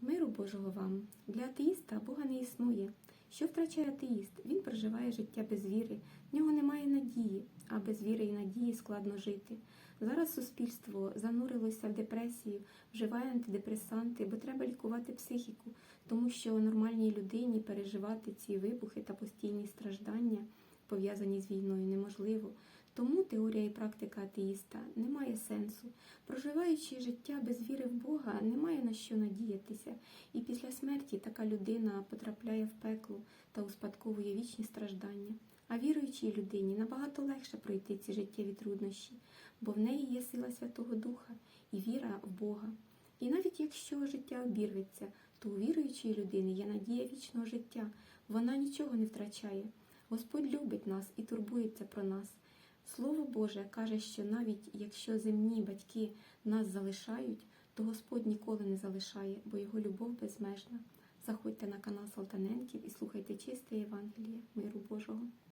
Миру Божого вам. Для атеїста Бога не існує. Що втрачає атеїст? Він проживає життя без віри, в нього немає надії, а без віри і надії складно жити. Зараз суспільство занурилося в депресію, вживає антидепресанти, бо треба лікувати психіку, тому що нормальній людині переживати ці вибухи та постійні страждання, пов'язані з війною, неможливо. Тому теорія і практика атеїста не має сенсу. Проживаючи життя без віри в Бога, немає на що надіятися, і після смерті така людина потрапляє в пекло та успадковує вічні страждання. А віруючій людині набагато легше пройти ці життєві труднощі, бо в неї є сила Святого Духа і віра в Бога. І навіть якщо життя обірветься, то у віруючої людини є надія вічного життя, вона нічого не втрачає. Господь любить нас і турбується про нас. Слово Боже каже, що навіть якщо земні батьки нас залишають, то Господь ніколи не залишає, бо його любов безмежна. Заходьте на канал Салтаненків і слухайте чисте Євангеліє миру Божого.